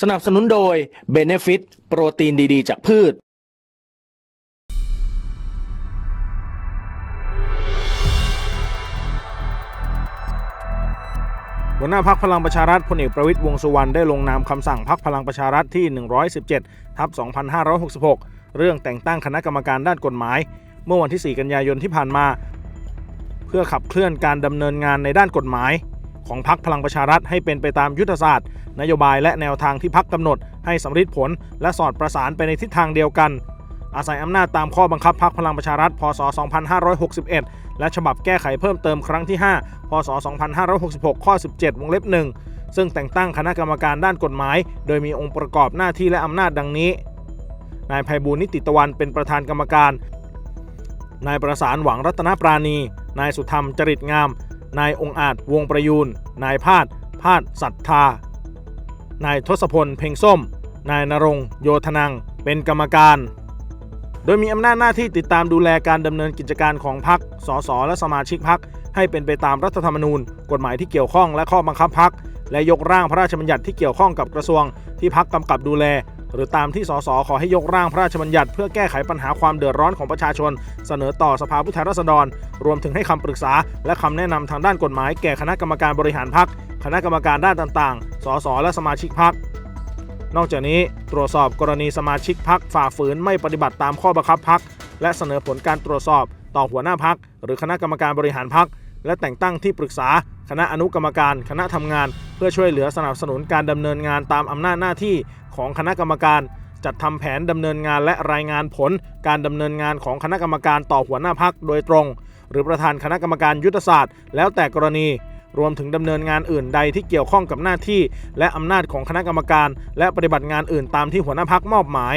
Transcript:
สนับสนุนโดย Benefit โปรตีนดีๆ จากพืช หัวหน้าพักพลังประชารัฐพลเอกประวิตยวงสุวรรณได้ลงนามคำสั่งพักพลังประชารัฐที่ 117 ทับ 2566 เรื่องแต่งตั้งคณะกรรมการด้านกฎหมาย เมื่อวันที่ 4 กันยายนที่ผ่านมา เพื่อขับเคลื่อนการดำเนินงานในด้านกฎหมาย ของพักพลังประชารัฐให้เป็นไปตามยุทธศาสตร์ นโยบายและแนวทางที่พักกำหนด ให้สำเร็จผล และสอดประสานไปในทิศทางเดียวกัน อาศัยอำนาจตามข้อบังคับพักพลังประชารัฐ พศ 2561 และฉบับแก้ไขเพิ่มเติมครั้งที่ 5 พศ 2566 ข้อ 17 วงเล็บ 1 ซึ่งแต่งตั้งคณะกรรมการด้านกฎหมาย โดยมีองค์ประกอบหน้าที่และอำนาจดังนี้ นายภัยบูลนิติตะวันเป็นประธานกรรมการนายประสานหวังรัตนปราณี นายสุธรรมจริตงาม นายองอาจวงประยูน นายพาดพาดศรัทธา นายทศพลเพ่งส้ม นายนรงโยธนัง เป็นกรรมการ โดยมีอำนาจหน้าที่ติดตามดูแลการดำเนินกิจการของพรรค สส และสมาชิกพรรคให้เป็นไปตามรัฐธรรมนูญ กฎหมายที่เกี่ยวข้องและข้อบังคับพรรคและยกร่างพระราชบัญญัติที่เกี่ยวข้องกับกระทรวงที่พรรคกำกับดูแล หรือตามที่สสขอให้ยกร่างพระราชบัญญัติ เพื่อแก้ไขปัญหาความเดือดร้อนของประชาชน เสนอต่อสภาผู้แทนราษฎร รวมถึงให้คำปรึกษา และคำแนะนำทางด้านกฎหมายแก่คณะกรรมการบริหารพรรคคณะกรรมการด้านต่างๆ สสและสมาชิกพรรคนอกจากนี้ตรวจสอบกรณีสมาชิกพักฝ่าฝืนไม่ปฏิบัติตามข้อบังคับพัก และเสนอผลการตรวจสอบต่อหัวหน้าพัก หรือคณะกรรมการบริหารพัก และแต่งตั้งที่ปรึกษาคณะอนุกรรมการ คณะทำงาน เพื่อช่วยเหลือสนับสนุนการดำเนินงานตามอำนาจหน้าที่ของคณะกรรมการจัดทำแผนดำเนินงานและรายงานผล การดำเนินงานของคณะกรรมการต่อหัวหน้าพักโดยตรง หรือประธานคณะกรรมการยุทธศาสตร์ แล้วแต่กรณี รวมถึงดำเนินงานอื่นใดที่เกี่ยวข้องกับหน้าที่ และอำนาจของคณะกรรมการ และปฏิบัติงานอื่นตามที่หัวหน้าพักมอบหมาย